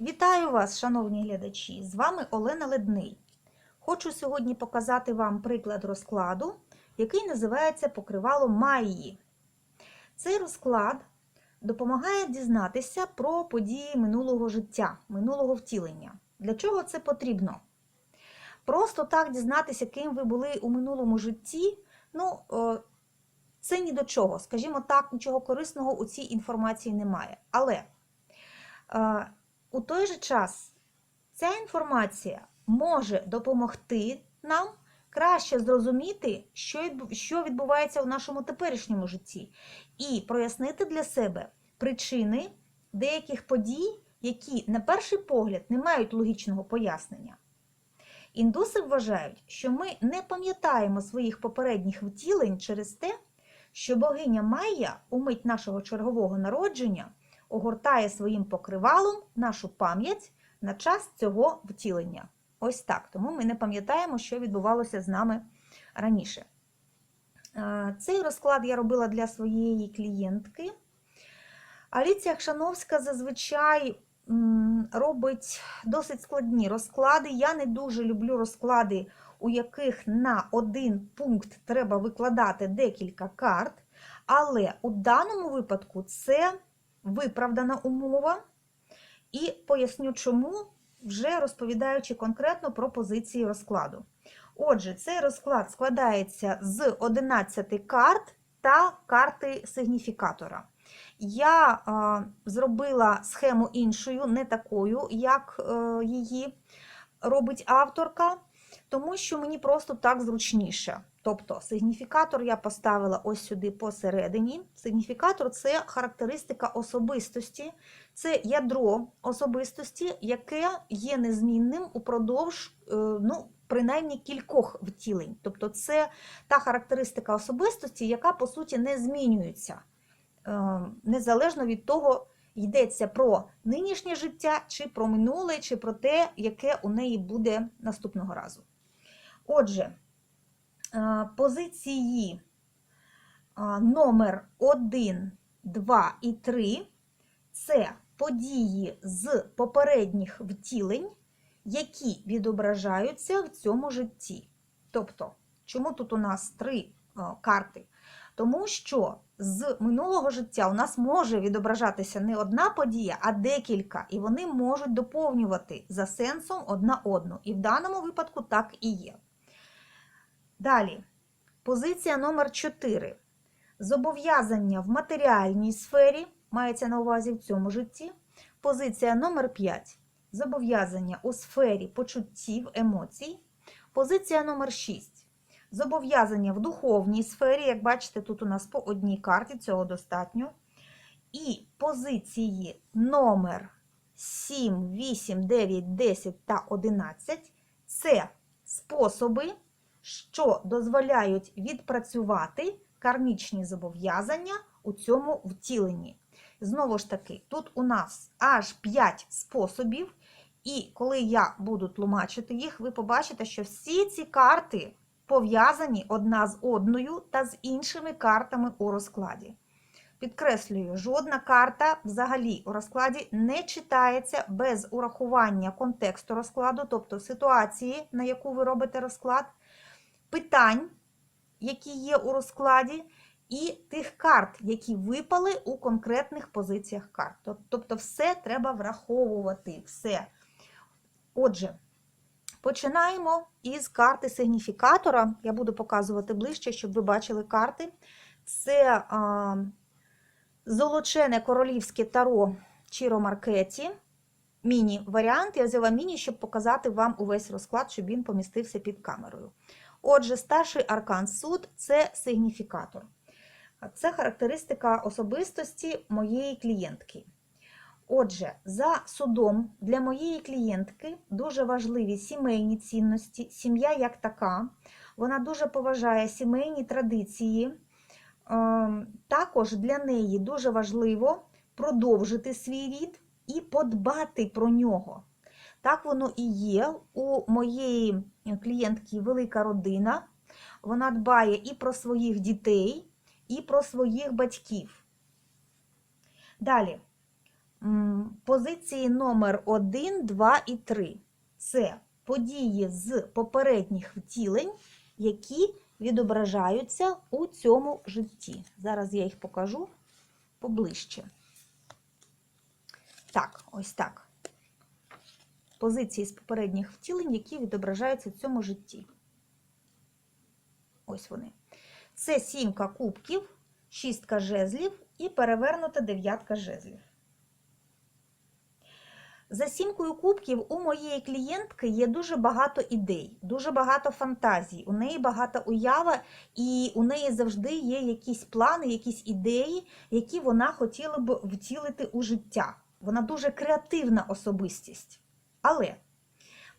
Вітаю вас, шановні глядачі! З вами Олена Ледний. Хочу сьогодні показати вам приклад розкладу, який називається Покривало Майї. Цей розклад допомагає дізнатися про події минулого життя, минулого втілення. Для чого це потрібно? Просто так дізнатися, ким ви були у минулому житті, ну, е, це ні до чого. Скажімо так, нічого корисного у цій інформації немає. Але е, у той же час ця інформація може допомогти нам краще зрозуміти, що відбувається у нашому теперішньому житті, і прояснити для себе причини деяких подій, які на перший погляд не мають логічного пояснення. Індуси вважають, що ми не пам'ятаємо своїх попередніх втілень через те, що богиня Майя у мить нашого чергового народження огортає своїм покривалом нашу пам'ять на час цього втілення. Ось так. Тому ми не пам'ятаємо, що відбувалося з нами раніше. Е, Цей розклад я робила для своєї клієнтки. Аліція Хшановська зазвичай робить досить складні розклади. Я не дуже люблю розклади, у яких на один пункт треба викладати декілька карт. Але у даному випадку це виправдана умова. І поясню, чому, вже розповідаючи конкретно про позиції розкладу. Отже, цей розклад складається з 11 карт та карти сигніфікатора. Я е, зробила схему іншою, не такою, як е, її робить авторка, тому що мені просто так зручніше. Тобто сигніфікатор я поставила ось сюди посередині. Сигніфікатор це характеристика особистості, це ядро особистості, яке є незмінним упродовж, е, ну, принаймні кількох втілень. Тобто це та характеристика особистості, яка по суті не змінюється, е, незалежно від того, йдеться про нинішнє життя, чи про минуле, чи про те, яке у неї буде наступного разу. Отже, позиції е, номер 1, 2 і 3 це події з попередніх втілень, які відображаються в цьому житті. Тобто, чому тут у нас три е, карти? Тому що з минулого життя у нас може відображатися не одна подія, а декілька, і вони можуть доповнювати за сенсом одна одну. І в даному випадку так і є. Далі, позиція номер 4. Зобов'язання в матеріальній сфері мається на увазі в цьому житті. Позиція номер 5. Зобов'язання у сфері почуттів, емоцій. Позиція номер 6. Зобов'язання в духовній сфері. Як бачите, тут у нас по одній карті, цього достатньо. І позиції номер 7, 8, 9, 10 та 11 це способи, що дозволяють відпрацювати кармічні зобов'язання у цьому втіленні. Знову ж таки, тут у нас аж 5 способів, і коли я буду тлумачити їх, ви побачите, що всі ці карти пов'язані одна з одною та з іншими картами у розкладі. Підкреслюю, жодна карта взагалі у розкладі не читається без урахування контексту розкладу, тобто ситуації, на яку ви робите розклад, питань, які є у розкладі, і тих карт, які випали у конкретних позиціях карт. Тобто, все треба враховувати. все. Отже, починаємо із карти сигніфікатора. Я буду показувати ближче, щоб ви бачили карти. Це а, золочене королівське таро Чіро Маркеті. Міні-варіант. Я взяла міні, щоб показати вам увесь розклад, щоб він помістився під камерою. Отже, старший аркан суд це сигніфікатор. Це характеристика особистості моєї клієнтки. Отже, за судом для моєї клієнтки дуже важливі сімейні цінності, сім'я як така. Вона дуже поважає сімейні традиції. Ем, Також для неї дуже важливо продовжити свій рід і подбати про нього. Так воно і є. У моєї клієнтки велика родина. Вона дбає і про своїх дітей, і про своїх батьків. Далі, позиції номер 1, 2 і 3. Це події з попередніх втілень, які відображаються у цьому житті. Зараз я їх покажу поближче. Так, ось так. Позиції з попередніх втілень, які відображаються в цьому житті. Ось вони. Це сімка кубків, шістка жезлів і перевернута дев'ятка жезлів. За сімкою кубків у моєї клієнтки є дуже багато ідей, дуже багато фантазій, у неї багата уява, і у неї завжди є якісь плани, якісь ідеї, які вона хотіла б втілити у життя. Вона дуже креативна особистість. Але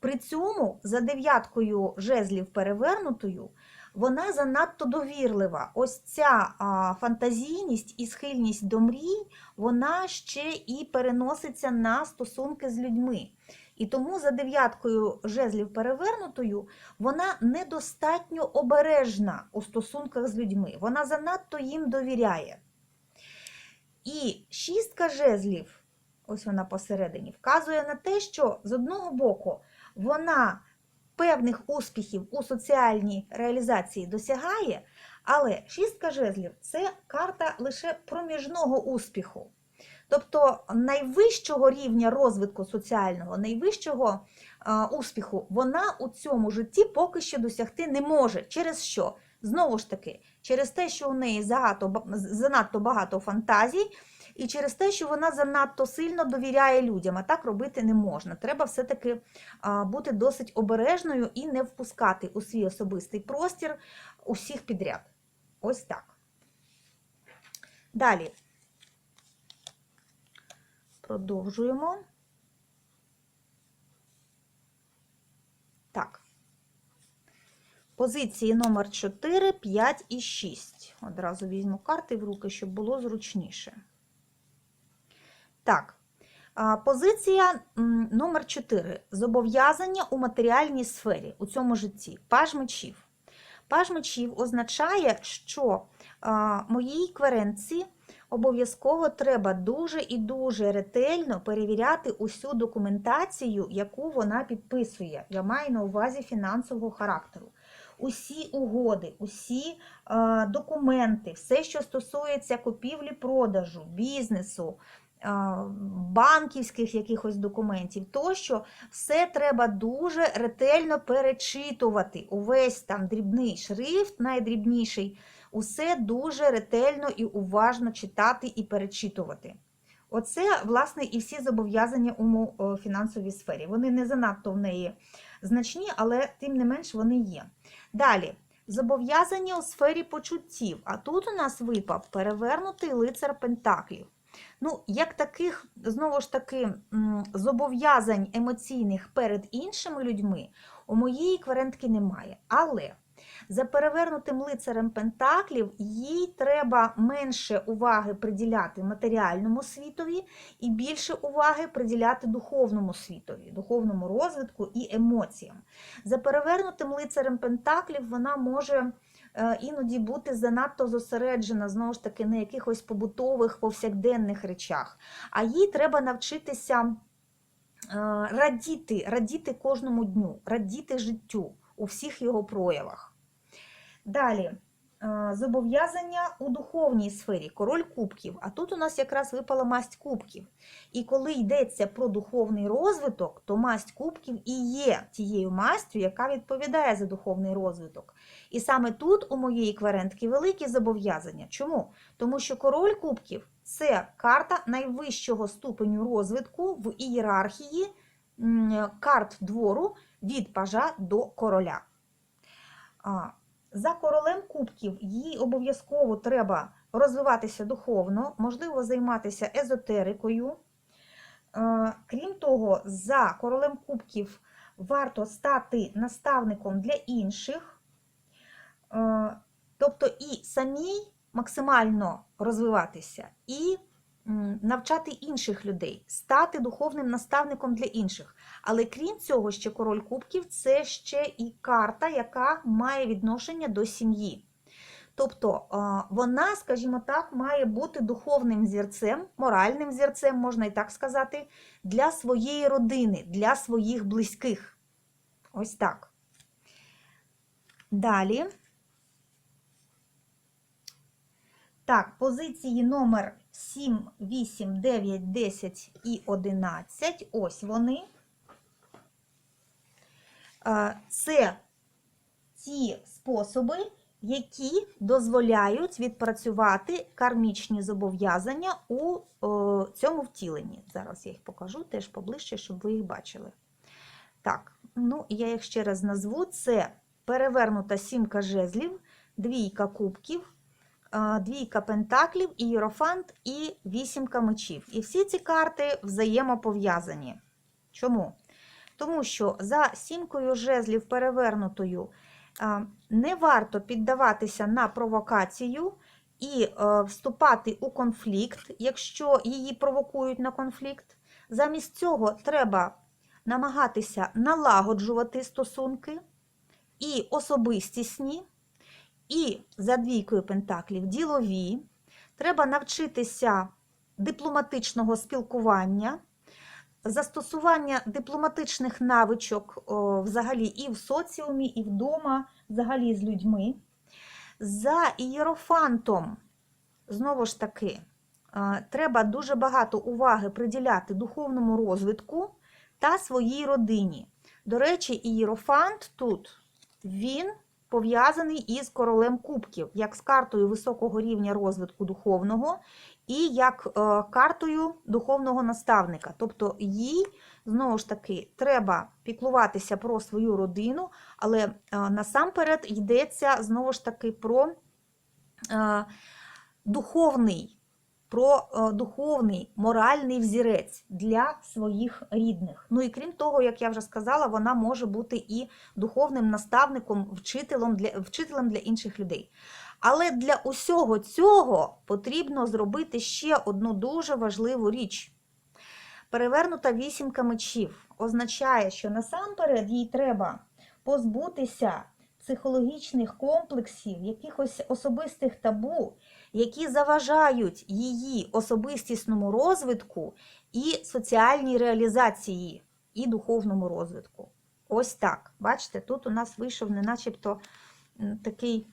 при цьому за дев'яткою жезлів перевернутою вона занадто довірлива. Ось ця фантазійність і схильність до мрій, вона ще і переноситься на стосунки з людьми. І тому за дев'яткою жезлів перевернутою вона недостатньо обережна у стосунках з людьми. Вона занадто їм довіряє. І шістка жезлів, ось вона посередині, вказує на те, що з одного боку вона певних успіхів у соціальній реалізації досягає, але шістка жезлів це карта лише проміжного успіху. Тобто найвищого рівня розвитку соціального, найвищого а, успіху вона у цьому житті поки що досягти не може. Через що? Знову ж таки, через те, що у неї занадто багато фантазій, і через те, що вона занадто сильно довіряє людям, а так робити не можна. Треба все-таки бути досить обережною і не впускати у свій особистий простір усіх підряд. Ось так. Далі. Продовжуємо. Так. Позиції номер 4, 5 і 6. Одразу візьму карти в руки, щоб було зручніше. Так, позиція номер 4. Зобов'язання у матеріальній сфері у цьому житті. Паж мечів. Паж мечів означає, що моїй кверенці обов'язково треба дуже і дуже ретельно перевіряти усю документацію, яку вона підписує. Я маю на увазі фінансового характеру. Усі угоди, усі е, документи, все, що стосується купівлі-продажу, бізнесу, е, банківських якихось документів, тощо все треба дуже ретельно перечитувати. Увесь там дрібний шрифт, найдрібніший, усе дуже ретельно і уважно читати і перечитувати. Оце, власне, і всі зобов'язання у е, фінансовій сфері. Вони не занадто в неї значні, але тим не менш вони є. Далі, зобов'язання у сфері почуттів. А тут у нас випав перевернутий лицар Пентаклів. Ну, як таких, знову ж таки, зобов'язань емоційних перед іншими людьми у моєї кварентки немає. Але за перевернутим лицарем Пентаклів їй треба менше уваги приділяти матеріальному світові і більше уваги приділяти духовному світові, духовному розвитку і емоціям. За перевернутим лицарем Пентаклів вона може іноді бути занадто зосереджена знову ж таки на якихось побутових повсякденних речах. А їй треба навчитися е, радіти, радіти кожному дню, радіти життю у всіх його проявах. Далі. Зобов'язання у духовній сфері, король кубків. А тут у нас якраз випала масть кубків. І коли йдеться про духовний розвиток, то масть кубків і є тією мастю, яка відповідає за духовний розвиток. І саме тут у моєї кварентки великі зобов'язання. Чому? Тому що король кубків це карта найвищого ступеню розвитку в ієрархії карт двору від пажа до короля. За королем кубків їй обов'язково треба розвиватися духовно, можливо, займатися езотерикою. Е, Крім того, за королем кубків варто стати наставником для інших, Е, тобто і самій максимально розвиватися, і навчати інших людей, стати духовним наставником для інших. Але крім цього, ще король кубків це ще і карта, яка має відношення до сім'ї. Тобто вона, скажімо так, має бути духовним зірцем, моральним зірцем, можна і так сказати, для своєї родини, для своїх близьких. Ось так. Далі. Так, позиції номер 7, 8, 9, 10 і 11. Ось вони. Е, Це ті способи, які дозволяють відпрацювати кармічні зобов'язання у е, цьому втіленні. Зараз я їх покажу теж поближче, щоб ви їх бачили. Так, ну я їх ще раз назву: це перевернута сімка жезлів, двійка кубків, двійка пентаклів, ієрофант і вісімка мечів. І всі ці карти взаємопов'язані. Чому? Тому що за сімкою жезлів перевернутою не варто піддаватися на провокацію і е, вступати у конфлікт, якщо її провокують на конфлікт. Замість цього треба намагатися налагоджувати стосунки і особистісні, і за двійкою пентаклів ділові. Треба навчитися дипломатичного спілкування застосування дипломатичних навичок взагалі і в соціумі, і вдома, взагалі з людьми. За ієрофантом, знову ж таки, е, треба дуже багато уваги приділяти духовному розвитку та своїй родині. До речі, ієрофант тут він пов'язаний із королем кубків, як з картою високого рівня розвитку духовного, і як е, картою духовного наставника. Тобто їй, знову ж таки, треба піклуватися про свою родину, але е, насамперед йдеться знову ж таки про е, духовний. Про е, духовний моральний взірець для своїх рідних. Ну і крім того, як я вже сказала, вона може бути і духовним наставником, вчителем для, вчителем для інших людей. Але для усього цього потрібно зробити ще одну дуже важливу річ. Перевернута вісімка мечів означає, що насамперед їй треба позбутися психологічних комплексів, якихось особистих табу, які заважають її особистісному розвитку і соціальній реалізації, і духовному розвитку. Ось так. Бачите, тут у нас вийшов не начебто такий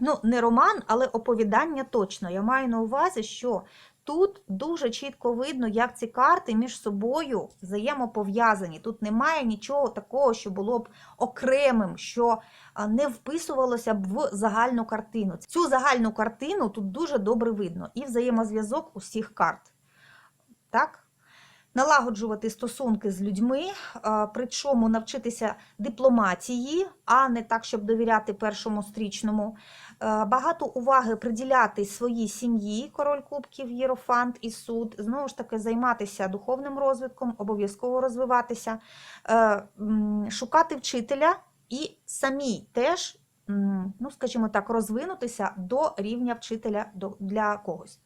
ну, не роман, але оповідання точно. Я маю на увазі, що тут дуже чітко видно, як ці карти між собою взаємопов'язані. Тут немає нічого такого, що було б окремим, що не вписувалося б в загальну картину. Цю загальну картину тут дуже добре видно і взаємозв'язок усіх карт. Так? Налагоджувати стосунки з людьми, причому навчитися дипломатії, а не так, щоб довіряти першому стрічному. Е, Багато уваги приділяти своїй сім'ї, король кубків, єрофант і суд. Знову ж таки, займатися духовним розвитком, обов'язково розвиватися, е, шукати вчителя і самій теж, ну, скажімо так, розвинутися до рівня вчителя для когось.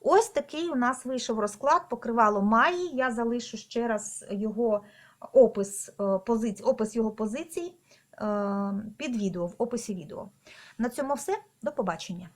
Ось такий у нас вийшов розклад, покривало Маї. Я залишу ще раз його опис, е, опис його позицій під відео, в описі відео. На цьому все. До побачення.